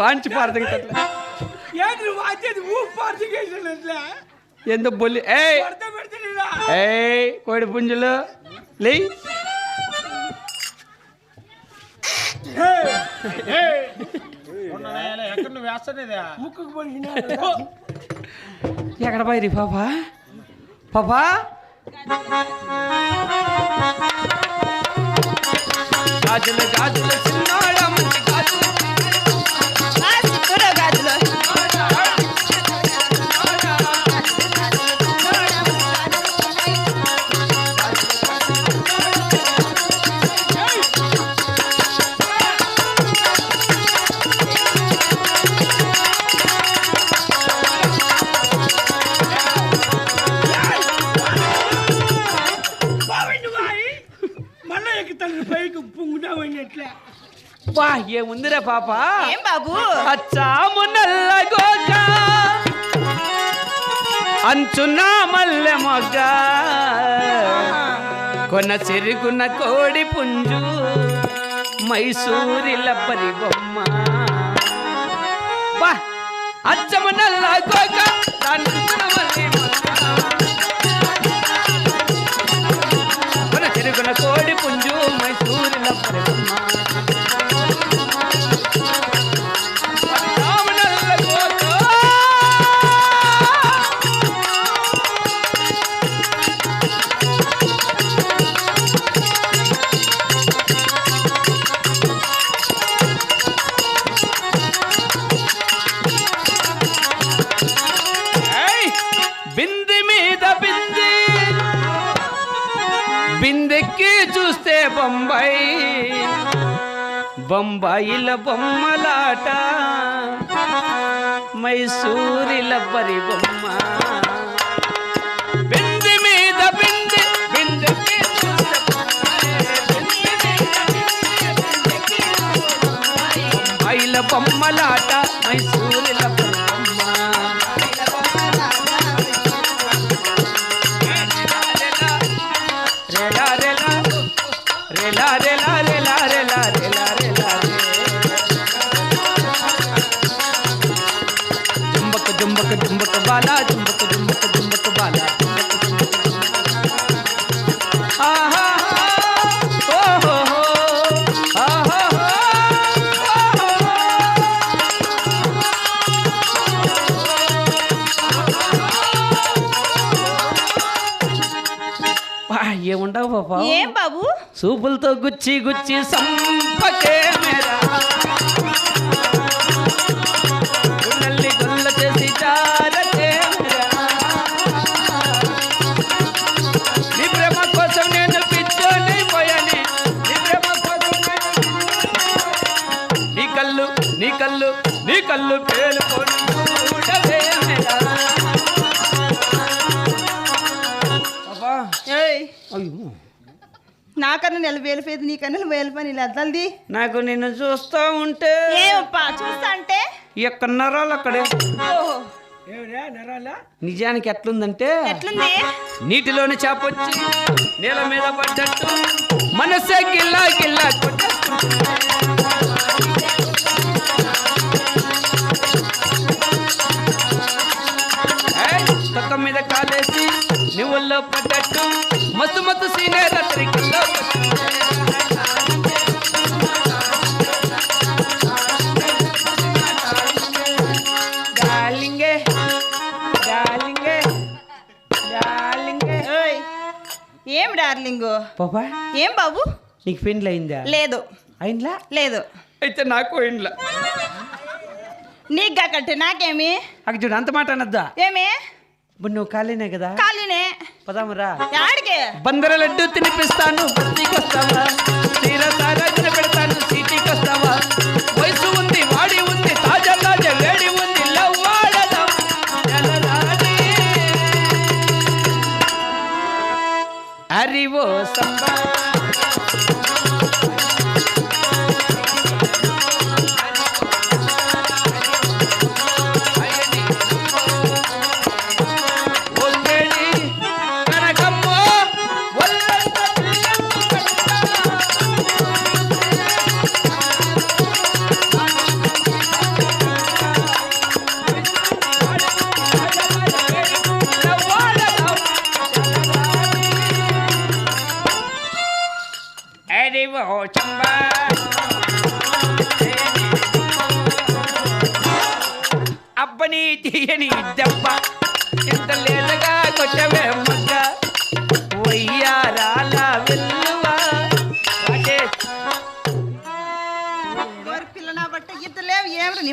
వాంచి పారదగట్లా ఏంటి వాంచేది ఊ బొల్లి? ఏ కోడి పుంజులు. లే. ఎక్కడ పోయి పాపా? పాపా? గాజులు గాజులు చిన్నాడమ్మ బా ఏముందిరా పాప? ఏం బాబు? అచ్చాము నల్ల గోక అంచున మల్లె మొగ్గ. కొన చెరుగున కోడి పుంజు. మైసూరి లబ్బరి బొమ్మ. బా అచ్చము నల్ల గోక అంచున మల్లె మొగ్గ. కొన చెరుగున కోడి పుంజు మైసూరి లబ్బరి బొమ్మ. బొంబాయిల బొమ్మలాట మైసూరిల పరి బొమ్మ బింది మీద బింది బొమ్మలాట మైసూరు ఏం బాబు? సూపులతో గుచ్చి గుచ్చి సంపకే నెల వేలిపోయేది నీకన్నా వేలిపోయి నీళ్ళు అద్దల్ది నాకు నిన్ను చూస్తూ ఉంటే ఏమప్పా చూస్తా అంటే? ఎక్కడ నరాలు అక్కడే. ఓహో. ఏమిరా నరాలా? నిజానికి ఎట్లుందంటే ఎట్లుంది? నీటిలోని చేపొచ్చి నేల మీద పడ్డట్టు మనసే గిల్లా గిల్లా మీద కాలేసి నువ్వుల్లో పడ్డట్టు మత్తు మత్తు సీనే రాత్రి డార్లింగు. పాపా? ఏం బాబు? నీకు పెండ్లి అయిందా? లేదు. అయిందా? లేదు. అయితే నాకు ఇండ్ల నీకు కాకంటే నాకేమి? అక్కడ చూడు అంత మాట అనద్దా? ఏమి? ఇప్పుడు నువ్వు ఖాళీనే కదా? ఖాళీనే పదామురా. యాడికి? బందర లడ్డు తినిపిస్తాను. బస్తీకి వస్తావా తీర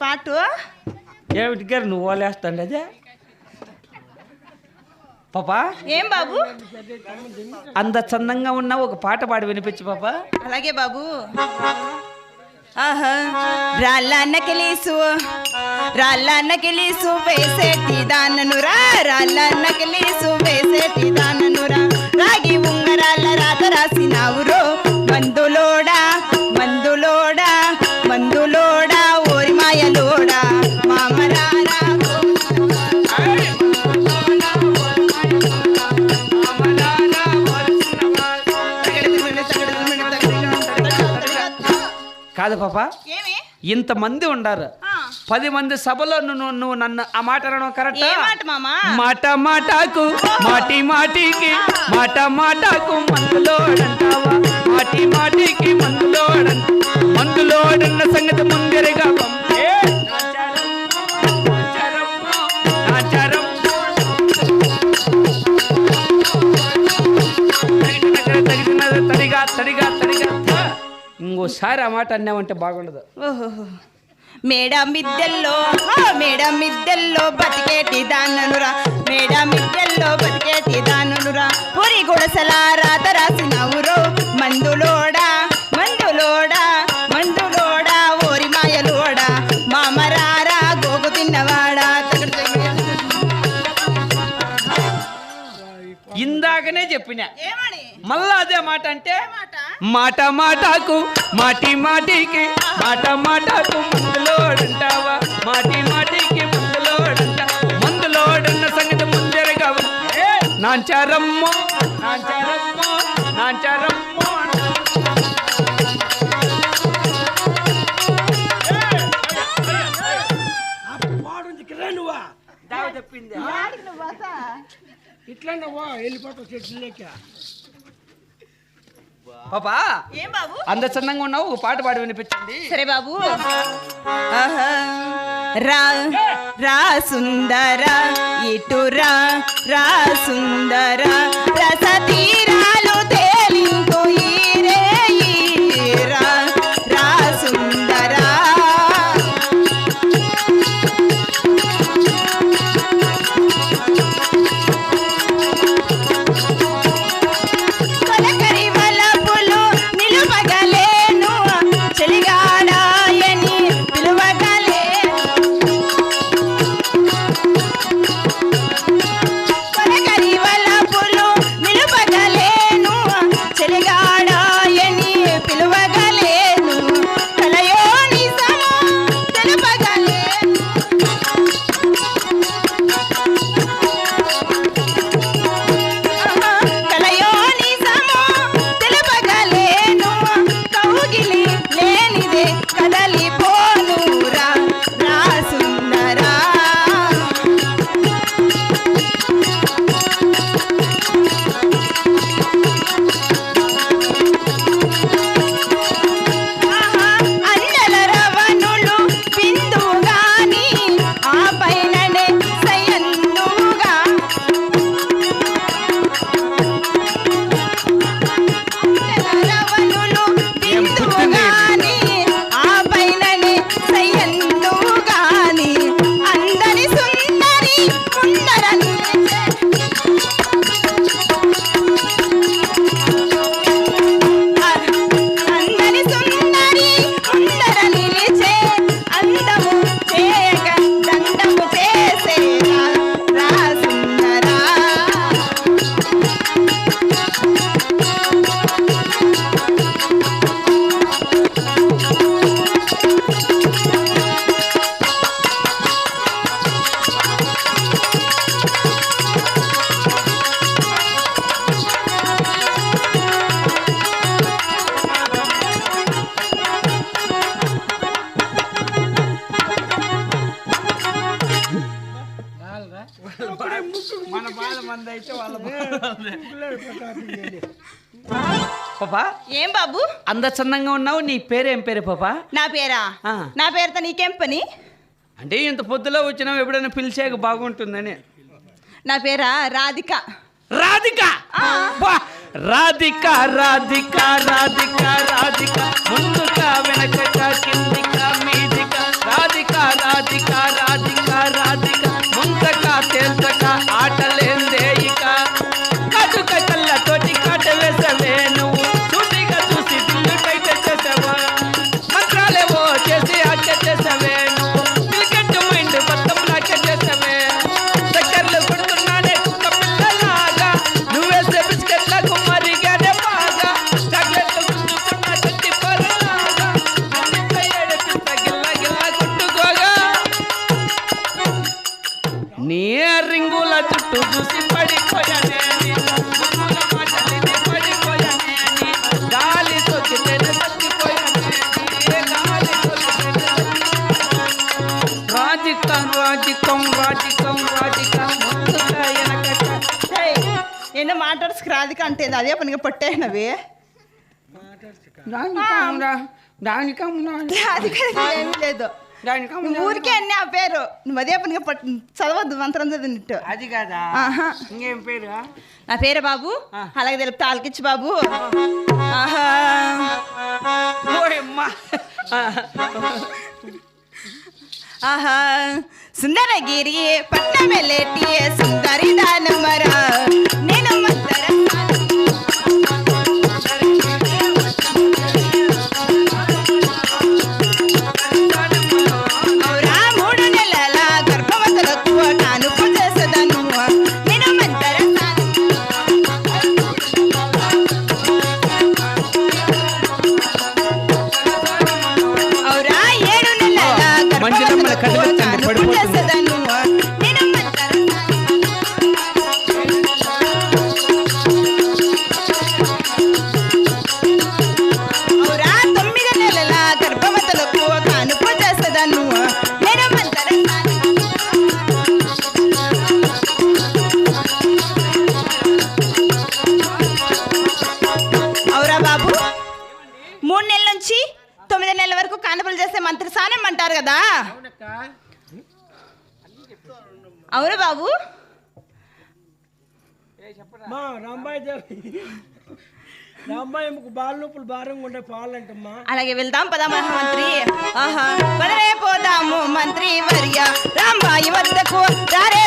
పాటు? ఏమిటి గారు నువ్వు ఓలేస్తాండి అదే? పాపా? ఏం బాబు? అంత చందంగా ఉన్న ఒక పాట పాడి వినిపించు పాపా. అలాగే బాబు. ఆహా. రాళ్ళ నకిలీసు రాళ్ళ నకిలీసు వేసేటి దాననురా రాళ్ళ నకిలీసు వేసేటి దాననురా రాగి ఉంగరాల రాత రాసినావురో పాపా ఏమి? ఇంతమంది ఉండారు. పది మంది సభలో నువ్వు నువ్వు నన్ను ఆ మాట అనడం కరెక్ట్? ఏ మాట మాటకు మాటి మాటికి మాట మాటకు మందులోడంటావా మాటి మాటికి మందులోడంట మందులోడన్న సంగతి ముందరగా ఇంకోసారి ఆ మాట అన్నామంటే బాగుండదు. ఓహోహో. మేడ మిద్దెల్లో ఆ, మేడ మిద్దెల్లో బతికేటి దాననురా. మేడ మిద్దెల్లో బతికేటి దాననురా. పురి గుడసల రాత రాసినవురో మందులోడా మందులోడా మందులోడా ఓరి మాయలోడా. మామరారా గోగు తిన్నవాడా. ఇందాకనే చెప్పిన. ఏమని? మళ్ళా అదే మాట అంటే మాట? మాట మాటకు మాటి మాటికి మాట మాటకు మందులోడంటావా? మాటి మాటికి మందులోడంట మందులోడన్న సంగతి ముందరగా ఉంటే నాంచారమ్మో నాంచారమ్మో నాంచారమ్మో? ఇట్లా నువ్వా వెళ్ళిపోతావు చెట్లు లేక పాపా ఏం బాబు అంత చందంగా ఉన్నావు ఒక పాట పాడి వినిపించండి సరే బాబు. రా రా సుందర ఇటు రా రా సుందర రస మన బాధ మంది అయితే వాళ్ళ పాపా? ఏం బాబు? అంత చందంగా ఉన్నావు నీ పేరేం పేరు పాపా? నా పేరా? ఆ. నా పేరుతో నీకేం పని? అంటే ఇంత పొద్దులో వచ్చినా ఎప్పుడైనా పిలిచాక బాగుంటుందని. నా పేరా రాధిక. రాధిక! రాధిక రాధిక రాధిక రాధిక. ముందుక వెనకక కిందిక రాధిక అంటే అదే పనిగా పట్టేనవి ఏమీ లేదు. ఊరికే అన్నీ ఆ పేరు. నువ్వు అదే పనిగా పట్టు చదవద్దు మంత్రం చదివినట్టు. అది కాదా? ఇంకేం పేరు నా పేరు బాబు. అలాగే తెలుపుతా ఆలకిచ్చు బాబు. ఆహా. ఆహా. సుందరగిరి వెళ్ళేటి సుందరి దానమరా నేను మందర అవును బాబు మా రాంబాయి దేవి రాంబాయి బాల నొప్పులు భారంగా ఉండే పాలంటమ్మా అలాగే వెళ్దాం పదా మహామంత్రి ఆహా పదరే పోదాము మంత్రి వర్య రాంబాయి వద్దకు రారే